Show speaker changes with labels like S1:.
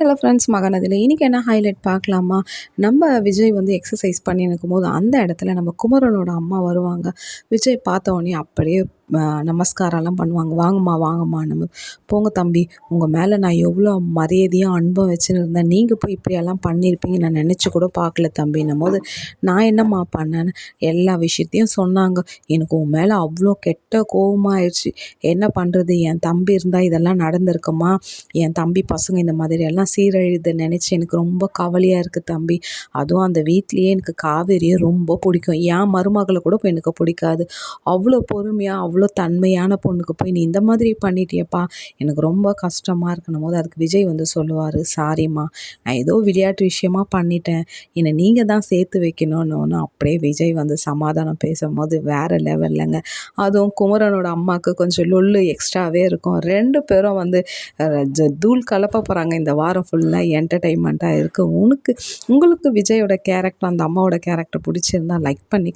S1: Hello friends மகனதில் இன்றைக்கி என்ன highlight பார்க்கலாமா? நம்ம விஜய் வந்து எக்ஸசைஸ் பண்ணி போது அந்த இடத்துல நம்ம குமரனோட அம்மா வருவாங்க. விஜய் பார்த்த உடனே அப்படியே நமஸ்காரம்லாம் பண்ணுவாங்க. வாங்கம்மா வாங்கம்மா நம்ம போங்க தம்பி உங்கள் மேலே நான் எவ்வளோ மரியாதையாக அன்பம் வச்சுருந்தேன். நீங்கள் போய் இப்படியெல்லாம் பண்ணியிருப்பீங்க. நான் நினச்சி கூட பார்க்கல தம்பின்னும் போது நான் என்னம்மா பண்ணேன்னு? எல்லா விஷயத்தையும் சொன்னாங்க. எனக்கு உன் மேலே அவ்வளோ கெட்ட கோபமாயிடுச்சு என்ன பண்ணுறது என் தம்பி இருந்தால் இதெல்லாம் நடந்திருக்குமா? என் தம்பி பசங்க இந்த மாதிரி எல்லாம் சீரழித நினச்சி எனக்கு ரொம்ப கவலையாக இருக்குது தம்பி. அதுவும் அந்த வீட்லேயே எனக்கு காவேரியை ரொம்ப பிடிக்கும். என் மருமகளை கூட இப்போ எனக்கு பிடிக்காது. அவ்வளோ பொறுமையாக அவ்வளோ தன்மையான பொண்ணுக்கு போய் நீ இந்த மாதிரி பண்ணிட்டியப்பா? எனக்கு ரொம்ப கஷ்டமாக இருக்கணும் போது அதுக்கு விஜய் வந்து சொல்லுவார் சாரிம்மா நான் ஏதோ விளையாட்டு விஷயமா பண்ணிட்டேன். என்னை நீங்கள் தான் சேர்த்து வைக்கணும்னு அப்படியே விஜய் வந்து சமாதானம் பேசும்போது வேறு லெவல்லங்க அதுவும் குமரனோட அம்மாவுக்கு கொஞ்சம் லொல்லு எக்ஸ்ட்ராவே இருக்கும். ரெண்டு பேரும் வந்து தூள் கலப்ப போகிறாங்க இந்த வாரம் ஃபுல்லாக என்டர்டெயின்மெண்ட்டாக இருக்குது உனக்கு உங்களுக்கு விஜயோட கேரக்டர் அந்த அம்மாவோட கேரக்டர் பிடிச்சிருந்தா லைக் பண்ணி